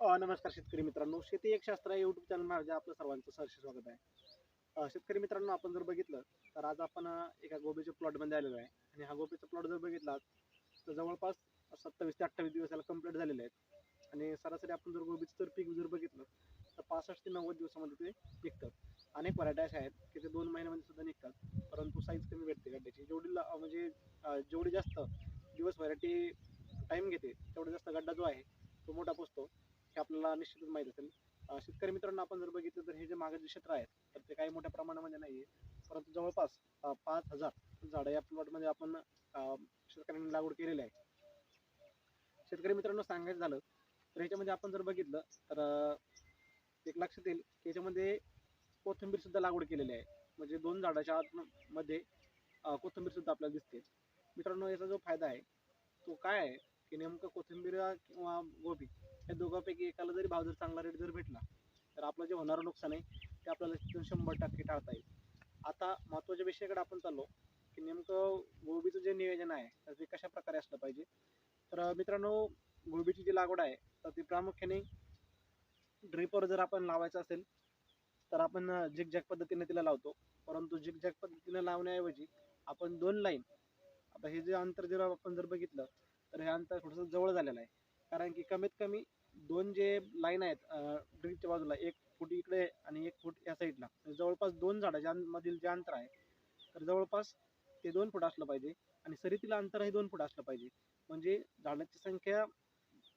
नमस्कार शेतकरी मित्रांनो. शेती एक शास्त्र या युट्यूब चॅनल माझ्या आपलं सर्वांचं सहर्ष स्वागत आहे. शेतकरी मित्रांनो आपण जर बघितलं तर आज आपण एका गोबीच्या प्लॉटमध्ये आलेलो आहे. आणि हा गोबीचा प्लॉट जर बघितला तर जवळपास सत्तावीस ते अठ्ठावीस दिवस याला कंप्लीट झालेले आहेत. आणि सरासरी आपण जर गोबीचं जर पीक जर बघितलं तर पासष्ट ते नव्वद दिवसामध्ये ते निघतात. अनेक व्हरायटी अशा आहेत की ते दोन महिन्यामध्ये सुद्धा निघतात. परंतु साईज कमी भेटते गड्ड्याची. जेवढी म्हणजे जेवढी जास्त दिवस व्हरायटी टाईम घेते तेवढा जास्त गड्डा जो आहे तो मोठा पोचतो. हे आपल्याला निश्चितच माहीत असेल. शेतकरी मित्रांनो आपण जर बघितलं तर हे जे मागे जे क्षेत्र आहेत तर ते काही मोठ्या प्रमाणामध्ये नाही आहे परंतु जवळपास पाच हजार झाडं या प्लॉटमध्ये आपण शेतकऱ्यांनी लागवड केलेली आहे. शेतकरी मित्रांनो सांगायचं झालं तर ह्याच्यामध्ये आपण जर बघितलं तर एक लक्षात येईल की याच्यामध्ये कोथिंबीर सुद्धा लागवड केलेली आहे. म्हणजे दोन झाडाच्या आतमध्ये अं, कोथिंबीर सुद्धा आपल्याला दिसते. मित्रांनो याचा जो फायदा आहे तो काय आहे? की नेमकं कोथिंबीर किंवा गोबी या दोघांपैकी एकाला जरी भाव जर चांगला रेट जर भेटला तर आपलं जे होणारं नुकसान आहे ते आपल्याला तिथून शंभर टक्के टाळता येईल. आता महत्त्वाच्या विषयाकडे आपण चाललो की नेमकं गोबीचं जे नियोजन आहे तर ते कशा प्रकारे असलं पाहिजे? तर मित्रांनो गोबीची जी लागवड आहे तर ती प्रामुख्याने ड्रिपवर जर आपण लावायचं असेल तर आपण झिकझॅक पद्धतीने तिला लावतो. परंतु झिकझॅक पद्धतीने लावण्याऐवजी आपण दोन लाईन आता हे जे अंतर जर आपण जर बघितलं तर हे अंतर थोडंसं जवळ झालेलं आहे. कारण की कमीत कमी दोन जे लाईन आहेत ब्रिजच्या बाजूला एक फूट इकडे आणि एक फूट या साईडला म्हणजे जवळपास दोन झाडाच्यामधील जे अंतर आहे तर जवळपास ते दोन फूट असलं पाहिजे आणि सरीतील अंतर हे दोन फूट असलं पाहिजे. म्हणजे झाडाची संख्या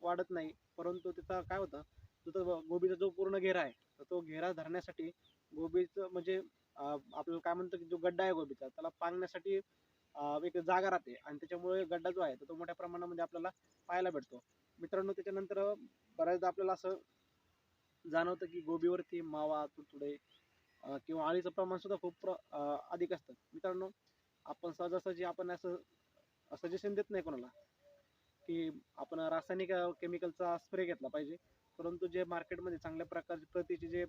वाढत नाही परंतु त्याचा काय होतं जो तो गोबीचा जो पूर्ण घेरा आहे तर तो घेरा धरण्यासाठी गोबीचं म्हणजे आपल्याला काय म्हणतो की जो गड्डा आहे गोबीचा त्याला पांगण्यासाठी अं, एक जागा राहते. आणि त्याच्यामुळे गड्डा जो आहे तो मोठ्या प्रमाणामध्ये आपल्याला पाहायला भेटतो. मित्रांनो त्याच्यानंतर बऱ्याचदा आपल्याला असं जाणवतं की गोबीवरती मावा तुडतुडे किंवा अळीचं प्रमाण सुद्धा खूप प्र अधिक असतं. मित्रांनो आपण सहजासहजी आपण असं सजेशन देत नाही कोणाला की आपण रासायनिक केमिकलचा स्प्रे घेतला पाहिजे. परंतु जे मार्केटमध्ये चांगल्या प्रकारचे प्रतीचे जे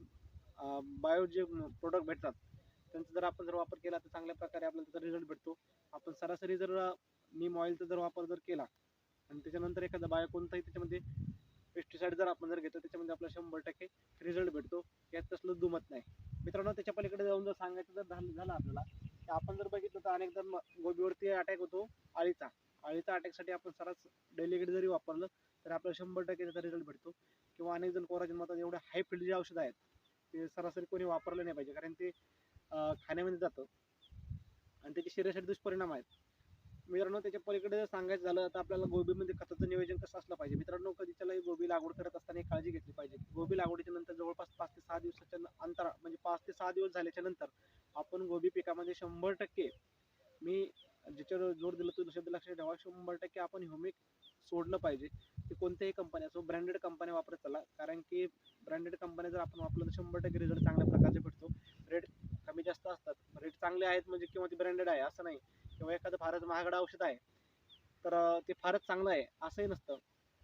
बायो जे प्रोडक्ट भेटतात त्यांचा जर आपण जर वापर केला तर चांगल्या प्रकारे आपल्याला त्याचा रिझल्ट भेटतो. आपण सरासरी जर नीम ऑइलचा जर वापर जर केला आणि त्याच्यानंतर एखादा बायो कोणताही त्याच्यामध्ये पेस्टिसाईड जर आपण जर घेतो त्याच्यामध्ये आपल्याला शंभर टक्के रिझल्ट भेटतो. यात तसलं दुमत नाही. मित्रांनो त्याच्या पलीकडे जाऊन जर सांगायचं जर झालं झालं आपल्याला की आपण जर बघितलं तर अनेकदा म- गोबीवरती अटॅक होतो अळीचा. अळीचा अटॅकसाठी आपण सरास डेलिगेट जरी वापरलं तर आपल्याला शंभर टक्के त्याचा रिझल्ट भेटतो. किंवा अनेक जण कोराजन मतात एवढे हाय फील्ड जे औषधं आहेत ते सरासरी कोणी वापरलं नाही पाहिजे. कारण ते खाण्यामध्ये जातं. आणि त्याचे शरीरासाठी दुष्परिणाम आहेत. मित्रांनो त्याच्या पलीकडे जर सांगायचं झालं तर आपल्याला गोबीमध्ये खताचं नियोजन कसं असलं पाहिजे? मित्रांनो कधी त्याला गोबी लागवड करत असताना काळजी घेतली पाहिजे. गोबी लागवडीच्या नंतर जवळपास पाच ते सहा दिवसाच्या न- अंतर म्हणजे पाच ते सहा दिवस झाल्याच्यानंतर आपण गोबी पिकामध्ये शंभर टक्के मी ज्याच्यावर जोर दिलं तो शब्द लक्षात ठेवा. शंभर टक्के आपण ह्युमिक सोडलं पाहिजे. ते कोणत्याही कंपनी असो ब्रँडेड कंपन्या वापरत चला. कारण की ब्रँडेड कंपन्या जर आपण वापरलं तर शंभर टक्के रिझल्ट चांगल्या प्रकारचे भेटतो. रेट कमी जास्त असतात. रेट चांगले आहेत म्हणजे किंवा ते ब्रँडेड आहे असं नाही. किंवा एखादं फारच महागडं औषध आहे तर ते फारच चांगलं आहे असंही नसतं.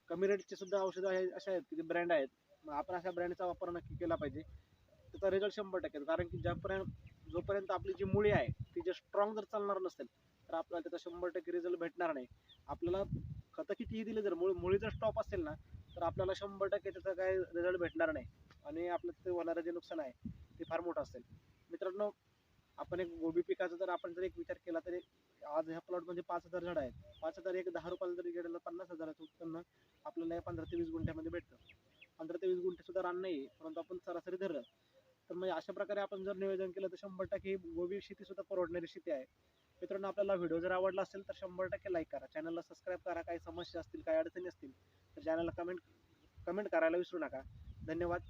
कमी रेटचे सुद्धा औषधं आहे अशा आहेत की ते ब्रँड आहेत. मग आपण अशा ब्रँडचा वापर नक्की केला पाहिजे. त्याचा रिझल्ट शंभर टक्के कारण की ज्यापर्यंत जोपर्यंत आपली जी मुळी आहे ती जर स्ट्रॉंग जर चालणार नसेल तर आपल्याला त्याचा शंभर टक्के रिझल्ट भेटणार नाही. आपल्याला खतं कितीही दिले जर मुळ मुळी जर स्टॉप असेल ना तर आपल्याला शंभर टक्के त्याचा काय रिझल्ट भेटणार नाही. आणि आपलं ते होणारं जे नुकसान आहे ते फार मोठं असेल. मित्रांनो आपण एक गोबी पिकाचा जर आपण जर एक विचार केला तर आज ह्या प्लॉटमध्ये पाच हजार झाड आहेत. पाच हजार एक दहा रुपयाला जरी गेलेलं पन्नास हजाराचं उत्पन्न आपल्याला या पंधरा ते वीस गुंठ्यामध्ये भेटतं. पंधरा ते वीस गुंठे सुद्धा रान नाही परंतु आपण सरासरी धरलं. तर म्हणजे अशा प्रकारे आपण जर नियोजन केलं तर शंभर टक्के ही गोबी शेती सुद्धा परवडणारी शेती आहे. मित्रांनो आपल्याला व्हिडिओ जर आवडला असेल तर शंभर टक्के लाईक करा. चॅनलला सबस्क्राईब करा. काही समस्या असतील काही अडचणी असतील तर चॅनलला कमेंट कमेंट करायला विसरू नका. धन्यवाद.